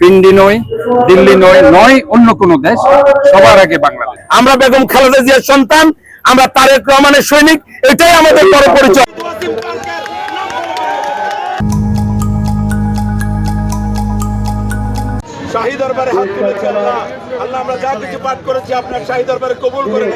পিন্ডি নয় দিল্লি নয় নয় অন্য কোনো দেশ সবার আগে বাংলাদেশ। আমরা বেগম খালেদা জিয়ার সন্তান আমরা তারেক রহমানের সৈনিক এটাই আমাদের বড় পরিচয়। শাহী দরবারে হাত তুলেছি আল্লাহ। আল্লাহ আমরা যা কিছু পাঠ করেছি আপনার শাহী দরবারে কবুল করে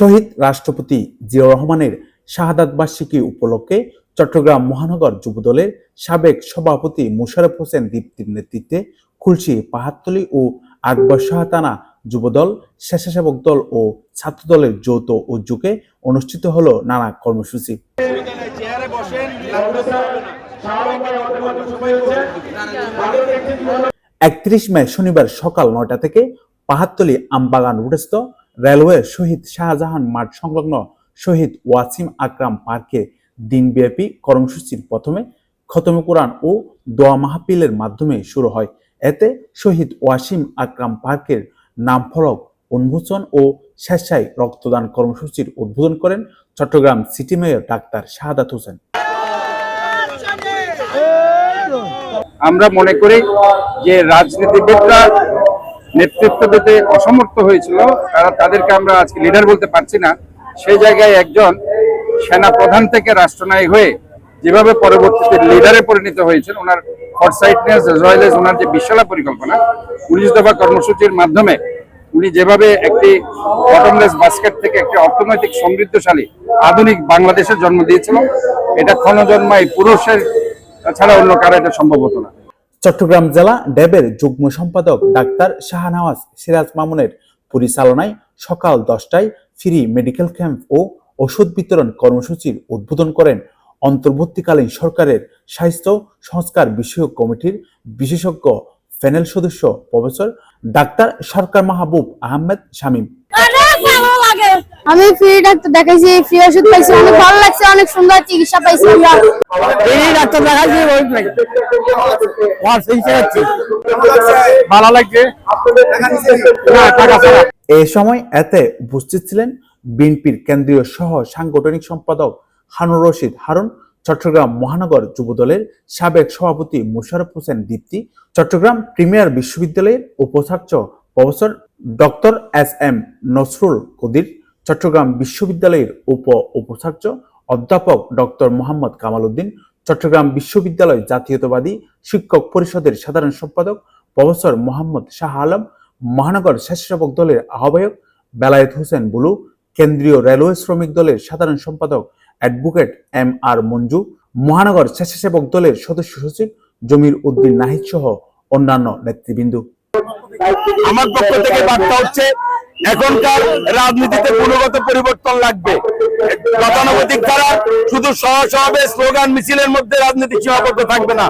শহীদ রাষ্ট্রপতি জিয়াউর রহমানের শাহাদাত বার্ষিকী উপলক্ষে চট্টগ্রাম মহানগর যুবদলের সাবেক সভাপতি মোশাররফ হোসেন দীপ্তির নেতৃত্বে খুলশি পাহাড়তলি ও আকবর শাহতানা যুবদল, স্বেচ্ছাসেবক দল ও ছাত্রদলের যৌথ উদ্যোগে অনুষ্ঠিত হল নানা কর্মসূচি। একত্রিশ মে শনিবার সকাল নয়টা থেকে পাহাড়তলি আমবাগান রোডস্থ রেলওয়ে শহীদ শাহজাহান মাঠ সংলগ্ন শহীদ ওয়াসিম আকরাম পার্কে দিনব্যাপী কর্মসূচির প্রথমে খতমে কোরআন ও দোয়া মাহফিলের মাধ্যমে শুরু হয়। এতে শহীদ ওয়াসিম আকরাম পার্কের নামফলক, উন্মোচন ও স্বেচ্ছায় রক্তদান কর্মসূচির উদ্বোধন করেন Chittagong city mayor doctor Shahadat Hossain. আমরা মনে করি যে রাজনীতিবিদরা নেতৃত্ব দিতে অসমর্থ হয়েছিল তারা তাদেরকে আমরা আজকে লিডার বলতে পারছি না। সেই জায়গায় একজন সেনা প্রধান থেকে রাষ্ট্রনায়ক হয়ে যেভাবে পরবর্তীতে লিডারে পরিণত হয়েছেন, ওনার ফরসাইটনেস রয়্যালেস ওনার যে বিশালা পরিকল্পনা, উনিশ দফা কর্মসূচির মাধ্যমে উনি যেভাবে একটি বটমলেস বাস্কেট থেকে একটি অর্থনৈতিক সমৃদ্ধশালী আধুনিক বাংলাদেশের জন্ম দিয়েছিল, এটা ক্ষণজন্মায় পুরুষের ছাড়া অন্য কারও এটা সম্ভব হতো না। চট্টগ্রাম জেলা ড্যাবের যুগ্ম সম্পাদক ডাক্তার শাহনওয়াজ সিরাজ মামুনের পরিচালনায় সকাল দশটায় ফ্রি মেডিকেল ক্যাম্প ও ওষুধ বিতরণ কর্মসূচির উদ্বোধন করেন অন্তর্বর্তীকালীন সরকারের স্বাস্থ্য সংস্কার বিষয়ক কমিটির বিশেষজ্ঞ প্যানেল সদস্য প্রফেসর ডাক্তার সরকার মাহবুব আহমেদ শামীম। লাগে। আমি ফ্রি ডাক্তার দেখাইছি ফ্রি ওষুধ পাইছি অনেক ভালো লাগছে অনেক সুন্দর চিকিৎসা পাইছি আমরা। এই ডাক্তার দেখাচ্ছি ওই ভালো লাগছে? এ সময় এতে উপস্থিত ছিলেন বিএনপির কেন্দ্রীয় সহ সাংগঠনিক সম্পাদক হানুর রশিদ হারুন চট্টগ্রাম মহানগর যুবদলের সাবেক সভাপতি মুশারফ হোসেন দীপ্তি চট্টগ্রাম প্রিমিয়ার বিশ্ববিদ্যালয়ের উপাচার্য professor doctor S M Nasrul Kadir, Chittagong বিশ্ববিদ্যালয়ের উপ উপাচার্য অধ্যাপক ডক্টর মোহাম্মদ কামাল উদ্দিন, চট্টগ্রাম বিশ্ববিদ্যালয় জাতীয়তাবাদী শিক্ষক পরিষদের সাধারণ সম্পাদক প্রফেসর মোহাম্মদ শাহ আলম, মহানগর স্বেচ্ছাসেবক দলের আহ্বায়ক বেলায়েত হোসেন বুলু, কেন্দ্রীয় রেলওয়ে শ্রমিক দলের সাধারণ সম্পাদক অ্যাডভোকেট এম আর মঞ্জু, মহানগর স্বেচ্ছাসেবক দলের সদস্য সচিব জমির উদ্দিন নাহিদ সহ অন্যান্য নেতৃবৃন্দ। আমার পক্ষ থেকে বার্তা হচ্ছে, এখনকার রাজনীতিতে গুণগত পরিবর্তন লাগবে। গতানুগতিক দ্বারা শুধু সহসভাবে স্লোগান মিছিলের মধ্যে রাজনীতি সীমাবদ্ধ থাকবে না।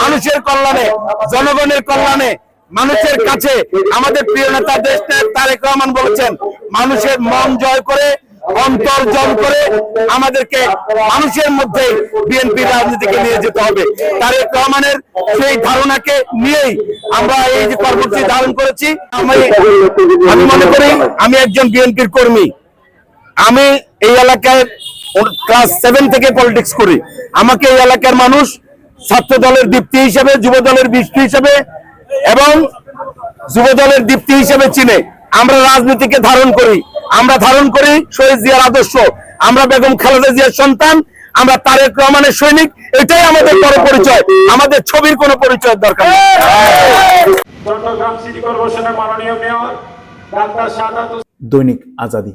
মানুষের কল্যাণে, জনগণের কল্যাণে, মানুষের কাছে আমাদের প্রিয় নেতা দেশ তারেক রহমান বলেছেন, মানুষের মন জয় করে অন্তর জয় করে আমাদেরকে মানুষের মধ্যে বিএনপি রাজনীতিকে নিয়ে যেতে হবে। তারেক রহমানের সেই ধারণাকে নিয়েই আমরা এই যে কর্মসূচি ধারণ করেছি, আমি আমি মনে করি আমি একজন বিএনপির কর্মী। আমি এই এলাকায় ক্লাস সেভেন থেকে পলিটিক্স করি। আমাকে এই এলাকার মানুষ ছাত্র দলের দীপ্তি হিসেবে, যুব দলের বৃষ্টি হিসেবে এবং যুব দলের দীপ্তি হিসেবে চিনে। আমরা রাজনীতিকে ধারণ করি। আমরা ধারণ করি শহীদ জিয়ার আদর্শ। আমরা বেগম খালেদা জিয়ার সন্তান আমরা তারেক রহমানের সৈনিক এটাই আমাদের বড় পরিচয়। আমাদের ছবির কোনো পরিচয় দরকার চট্টগ্রাম সিটি কর্পোরেশনের মাননীয় মেয়র ডাক্তার সাদাত দৈনিক আজাদী।